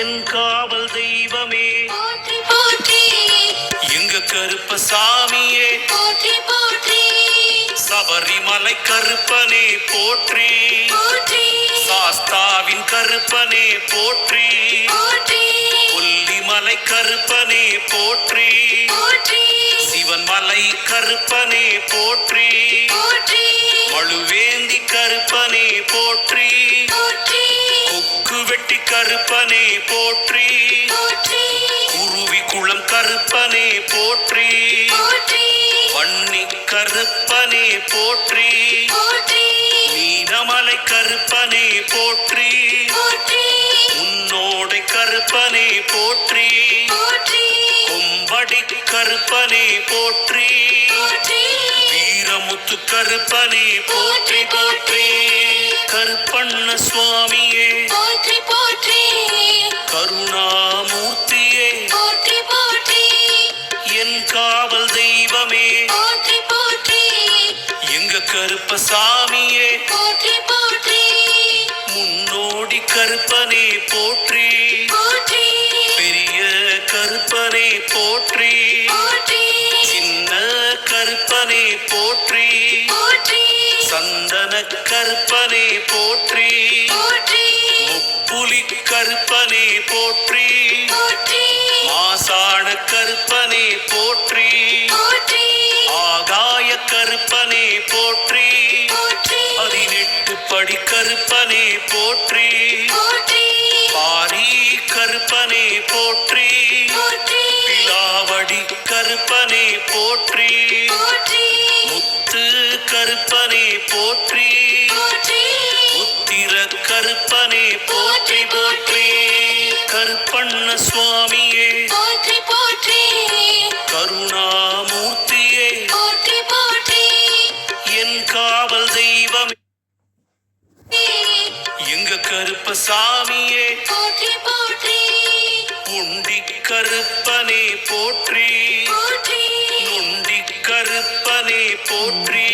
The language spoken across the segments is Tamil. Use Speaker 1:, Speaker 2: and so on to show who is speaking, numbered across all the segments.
Speaker 1: என் காவல் தெய்வமே.
Speaker 2: போற்றி போற்றி.
Speaker 1: எங்க கருப்பசாமியே
Speaker 2: போற்றி போற்றி.
Speaker 1: சபரிமலை கருப்பனே போற்றி.
Speaker 2: போற்றி.
Speaker 1: சாஸ்தாவின் கருப்பனே போற்றி.
Speaker 2: போற்றி.
Speaker 1: கொல்லிமலை கருப்பனே போற்றி.
Speaker 2: போற்றி.
Speaker 1: சிவன் மலை கருப்பனே போற்றி.
Speaker 2: போற்றி.
Speaker 1: மழுவேந்தி கருப்பனே போற்றி.
Speaker 2: போற்றி.
Speaker 1: கொக்கு வெட்டி கருப்பனே போற்றி. குருவி குளம் கருப்பனே போற்றி. வன்னி கருப்பனே போற்றி. நீனமலை கருப்பனே போற்றி. உன்னோடை கருப்பனே போற்றி. கொம்படி கருப்பனே போற்றி. வீரமுத்து கருப்பனே போற்றி. போற்றி. கருப்பண்ண சுவாமியே.
Speaker 2: போற்றி போற்றி.
Speaker 1: கருணாமூர்த்தியே சந்தன கருப்பனே போற்றி. முப்புலி கருப்பனே போற்றி. மாசாண கருப்பனே போற்றி. ஆகாய கருப்பனே போற்றி. பதினெட்டு படி கருப்பனே போற்றி.
Speaker 2: போற்றி.
Speaker 1: பாரி கருப்பனே போற்றி. கருப்பண்ண சுவாமியே
Speaker 2: போற்றி போற்றி.
Speaker 1: கருணாமூர்த்தியே
Speaker 2: போற்றி போற்றி.
Speaker 1: என் காவல் தெய்வம் எங்க கருப்பசாமியே
Speaker 2: போற்றி போற்றி.
Speaker 1: உண்டி கருப்பனே போற்றி
Speaker 2: போற்றி.
Speaker 1: நொண்டி கருப்பனே போற்றி.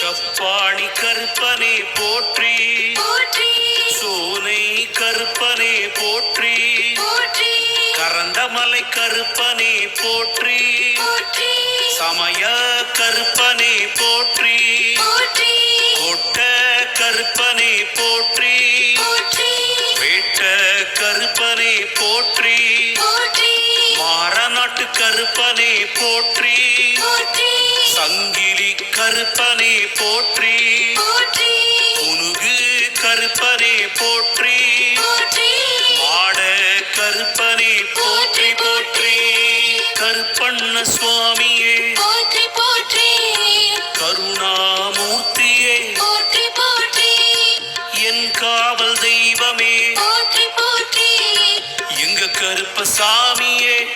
Speaker 1: சப்பாணி கருப்பனே போற்றி
Speaker 2: போற்றி.
Speaker 1: சோனை கருப்பனே போற்றி.
Speaker 2: போற்றி.
Speaker 1: கரந்தமலை கருப்பனே போற்றி.
Speaker 2: போற்றி.
Speaker 1: சமய கருப்பனே போற்றி.
Speaker 2: போற்றி.
Speaker 1: கொட்ட கருப்பனே போற்றி.
Speaker 2: போற்றி.
Speaker 1: வேட்ட கருப்பனே போற்றி.
Speaker 2: போற்றி.
Speaker 1: மாரநாட்டு கருப்பனே போற்றி.
Speaker 2: போற்றி.
Speaker 1: சங்கிலி கருப்பனே போற்றி.
Speaker 2: போற்றி.
Speaker 1: புனுகு கருப்பனே போற்றி. மாட கருப்பனே போற்றி போற்றி. கருப்பண்ண சுவாமியே.
Speaker 2: போற்றி போற்றி.
Speaker 1: கருணாமூர்த்தியே.
Speaker 2: போற்றி போற்றி.
Speaker 1: என் காவல் தெய்வமே.
Speaker 2: போற்றி போற்றி.
Speaker 1: எங்க கருப்பசாமியே.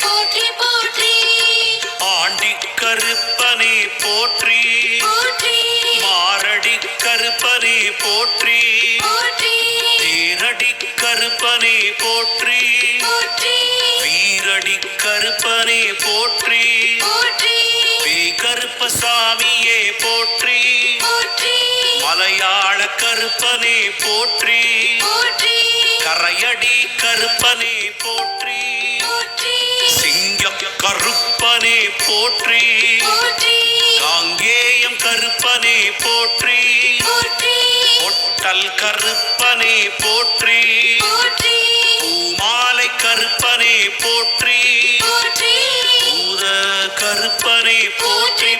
Speaker 2: போற்றி. போற்றி.
Speaker 1: வீரடி கருப்பனே போற்றி.
Speaker 2: போற்றி.
Speaker 1: பேய் கருப்பசாமியே போற்றி.
Speaker 2: போற்றி.
Speaker 1: மலையாள கருப்பனே போற்றி.
Speaker 2: போற்றி.
Speaker 1: கரையடி கருப்பனே போற்றி.
Speaker 2: போற்றி.
Speaker 1: சிங்க கருப்பனே போற்றி.
Speaker 2: போற்றி.
Speaker 1: காங்கேயம் கருப்பனே போற்றி.
Speaker 2: போற்றி.
Speaker 1: ஒட்டல் கருப்பனே போற்றி.
Speaker 2: போற்றி
Speaker 1: போற்றி. பூத கருப்பனே போற்றி.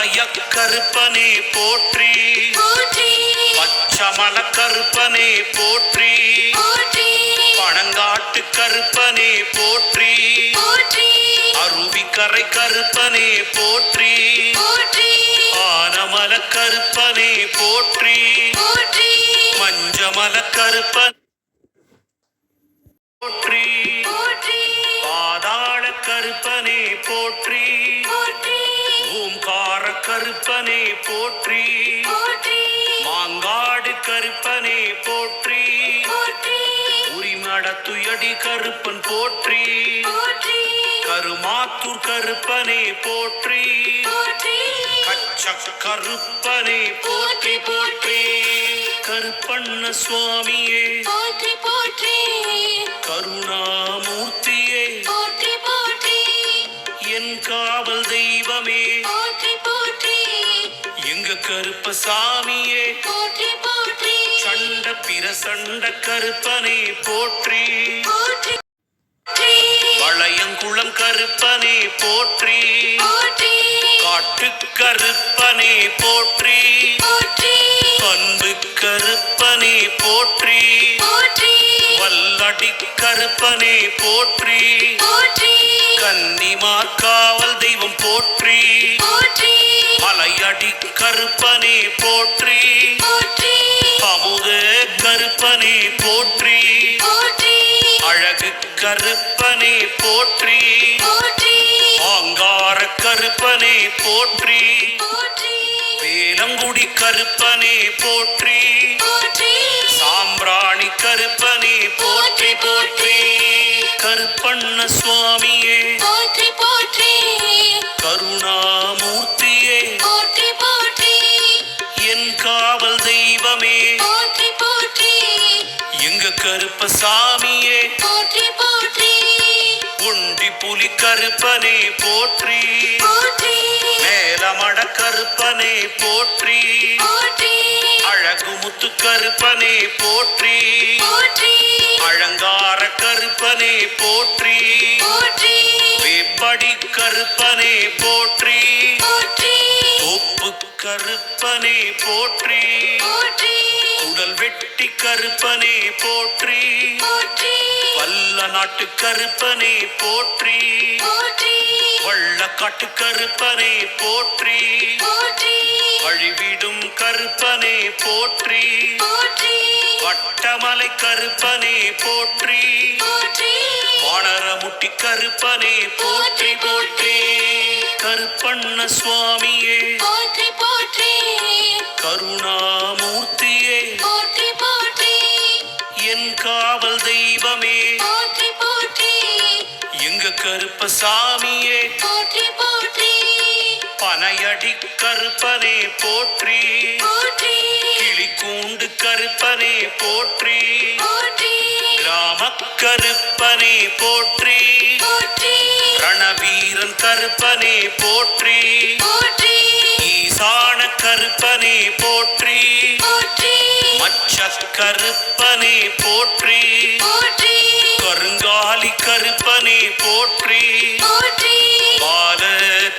Speaker 1: வல்லைய கருப்பனே போற்றி. பச்சமல கருப்பனே போற்றி. பணங்காட்டு கருப்பனே போற்றி. அருவிக்கரை கருப்பனே போற்றி. ஆனமல கருப்பனே போற்றி. மஞ்சமல கருப்பன் போற்றி. பாதாள கருப்பனே போற்றி. கருப்பனே போற்றி. மாங்காடு கருப்பனே போற்றி. உரிமடத்துயடி கருப்பன் போற்றி. கருமாத்தூர் கருப்பனே போற்றி. கச்ச கருப்பனே போற்றி போற்றி. கருப்பண்ண சுவாமியே.
Speaker 2: போற்றி போற்றி.
Speaker 1: கருணாமூர்த்தியே.
Speaker 2: போற்றி போற்றி.
Speaker 1: என் காவல் தெய்வமே.
Speaker 2: போற்றி.
Speaker 1: கருப்பசாமியே
Speaker 2: போற்றி போற்றி.
Speaker 1: சண்ட பிரசண்ட கருப்பனே போற்றி. வளையங்குளம் கருப்பனே போற்றி. காட்டு கருப்பனே போற்றி.
Speaker 2: போற்றி.
Speaker 1: பண்பு கருப்பனே போற்றி.
Speaker 2: போற்றி.
Speaker 1: வல்லடி கருப்பனே போற்றி.
Speaker 2: போற்றி.
Speaker 1: கன்னிமார் காவல் தெய்வம் போற்றி.
Speaker 2: போற்றி.
Speaker 1: மலையடி கருப்பனே போற்றி.
Speaker 2: போற்றி.
Speaker 1: அமுத கருப்பனே போற்றி.
Speaker 2: போற்றி.
Speaker 1: அழகு கருப்பனே போற்றி.
Speaker 2: போற்றி.
Speaker 1: ஆங்கார கருப்பனே போற்றி.
Speaker 2: போற்றி.
Speaker 1: வேலங்குடி கருப்பனே போற்றி. சாம்பிராணி கருப்பனே போற்றி. போற்றி. கருப்பண்ண சுவாமியே.
Speaker 2: போற்றி போற்றி.
Speaker 1: கருணாமூர்த்தியே.
Speaker 2: போற்றி போற்றி.
Speaker 1: என் காவல் தெய்வமே.
Speaker 2: போற்றி போற்றி.
Speaker 1: எங்க கருப்பசாமியே. கருப்பனே போற்றி.
Speaker 2: போற்றி.
Speaker 1: மேலமட கருப்பனே போற்றி. அழகு முத்து கருப்பனே போற்றி. அலங்கார கருப்பனே போற்றி. வேப்படி கருப்பனே போற்றி. ஒப்பு கருப்பனே போற்றி.
Speaker 2: போற்றி.
Speaker 1: உடல் வெட்டி கருப்பனே போற்றி.
Speaker 2: போற்றி.
Speaker 1: வல்ல நாட்டு கருப்பனே போற்றி. வள்ளக்காட்டு கருப்பனே போற்றி.
Speaker 2: போற்றி.
Speaker 1: வழிவிடும் கருப்பனே போற்றி.
Speaker 2: போற்றி.
Speaker 1: வட்டமலை கருப்பனே போற்றி.
Speaker 2: போற்றி.
Speaker 1: வானரமுட்டி கருப்பனே போற்றி. போற்றி. கருப்பண்ண சுவாமியே.
Speaker 2: போற்றி போற்றி.
Speaker 1: கருணாமூர்த்தியே.
Speaker 2: போற்றி போற்றி.
Speaker 1: என் காவல் தெய்வமே.
Speaker 2: போற்றி போற்றி.
Speaker 1: எங்க கருப்பசாமியே.
Speaker 2: போற்றி போற்றி.
Speaker 1: பனையடி கருப்பனே போற்றி.
Speaker 2: போற்றி.
Speaker 1: கிளிக்கூண்டு கருப்பனே போற்றி.
Speaker 2: போற்றி.
Speaker 1: கிராம கருப்பனே போற்றி.
Speaker 2: போற்றி.
Speaker 1: ரணவீரன் கருப்பனே போற்றி.
Speaker 2: போற்றி.
Speaker 1: ஈசான கருப்பனே போற்றி.
Speaker 2: போற்றி.
Speaker 1: மச்ச கருப்பனே போற்றி.
Speaker 2: போற்றி.
Speaker 1: கருங்காலி கருப்பனே போற்றி.
Speaker 2: போற்றி.
Speaker 1: பால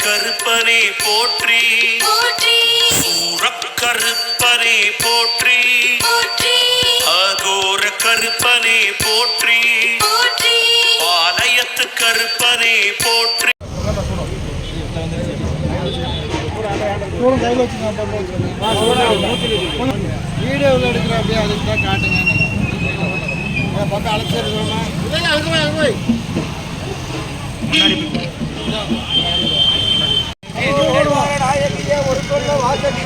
Speaker 1: கருப்பனே போற்றி.
Speaker 2: போற்றி.
Speaker 1: சூரக் கருப்பனே போற்றி.
Speaker 2: போற்றி.
Speaker 1: அகோர கருப்பனே போற்றி. கருப்பனே போற்றி.
Speaker 3: வீடியோவில் எடுக்கிற அப்படியே அதுக்கு தான் காட்டுங்க பக்கம் அழைச்சிருக்கோம் ஒரு சொல்ல வாசகி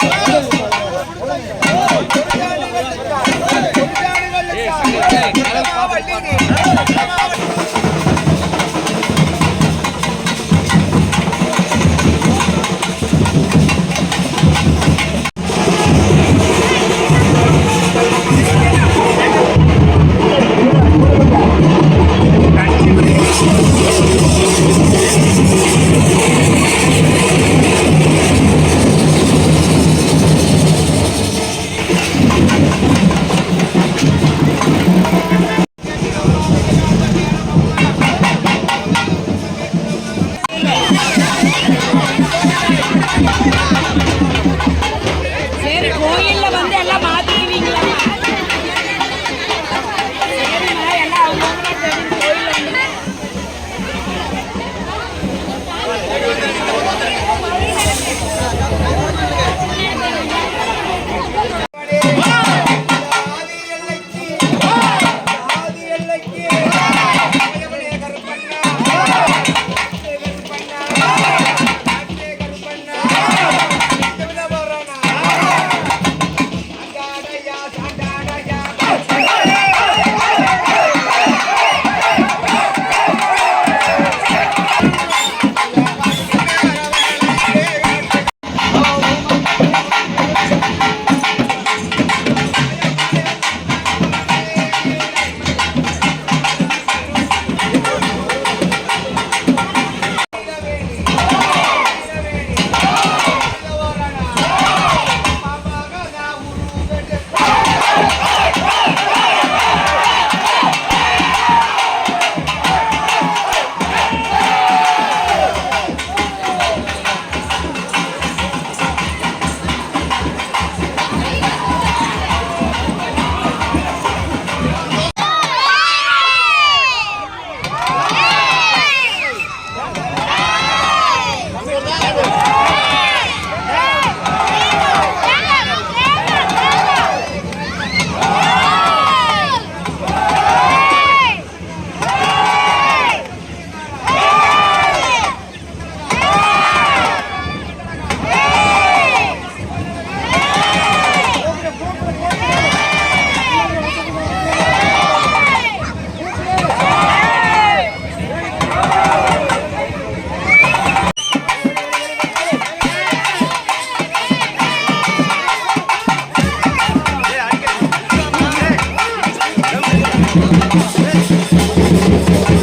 Speaker 3: Thank you. Thank
Speaker 4: you.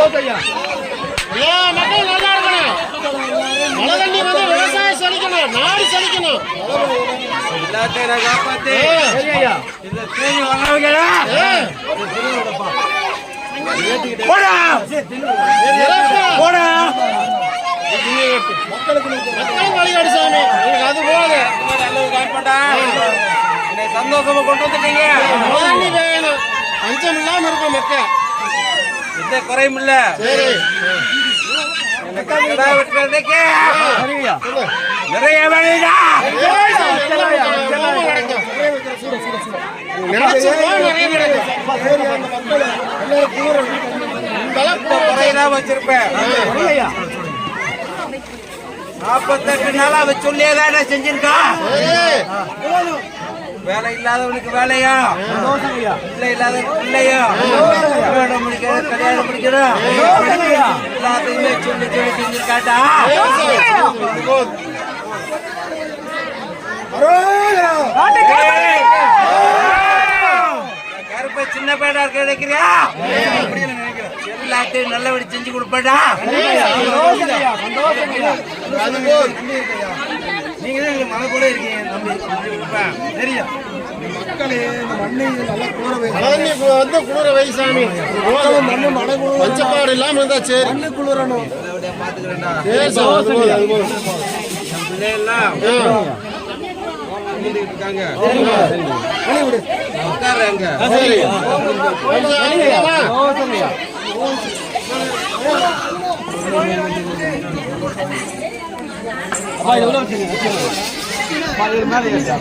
Speaker 4: மக்கள் நல்லா இருக்கணும். மழை தண்ணி வந்து விவசாயம் செழிக்கணும். நாடு செழிக்கணும். மக்களும் வழிகாடு சாமி. உங்களுக்கு அது போகுது.
Speaker 5: சந்தோஷமா கொண்டு வந்துட்டீங்க.
Speaker 4: வேணும். பஞ்சம் இல்லாம இருக்கும் மக்கள்.
Speaker 5: எந்த குறையும் இல்ல. நிறைய குறையதான் வச்சிருப்பேன்
Speaker 4: நாற்பத்தெட்டு நாளா அவ சொல்லியே தானே செஞ்சிருக்கா வேலை இல்லாதவனுக்கு வேலையா? பிள்ளை இல்லாதவனுக்கு பிள்ளையா? கல்யாணம் முடிக்கணும் கல்யாணம் முடிக்கணும் எல்லாத்தையுமே சொல்லி சொல்லி செஞ்சிருக்காட்டா ஏய்! கருப்பை சின்ன பேடா இருக்க நினைக்கிறியா? எல்லாத்தையும் நல்லபடி செஞ்சு கொடுப்படா.
Speaker 3: நீங்க மழை கூட இருக்கீங்க.
Speaker 5: வந்து குளிர வை சாமி.
Speaker 3: மண்ணு மழை
Speaker 5: பஞ்சப்பாடு இல்லாம இருந்தா சரி.
Speaker 3: மண்ணு குளிரணும்.
Speaker 5: சரி சாமி அது போதும், அது போதும்.
Speaker 3: বাড়ির মেলে গেছে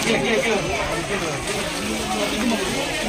Speaker 3: Kilo, kilo, kilo.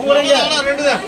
Speaker 5: உங்களுக்கு ரெண்டு தான்.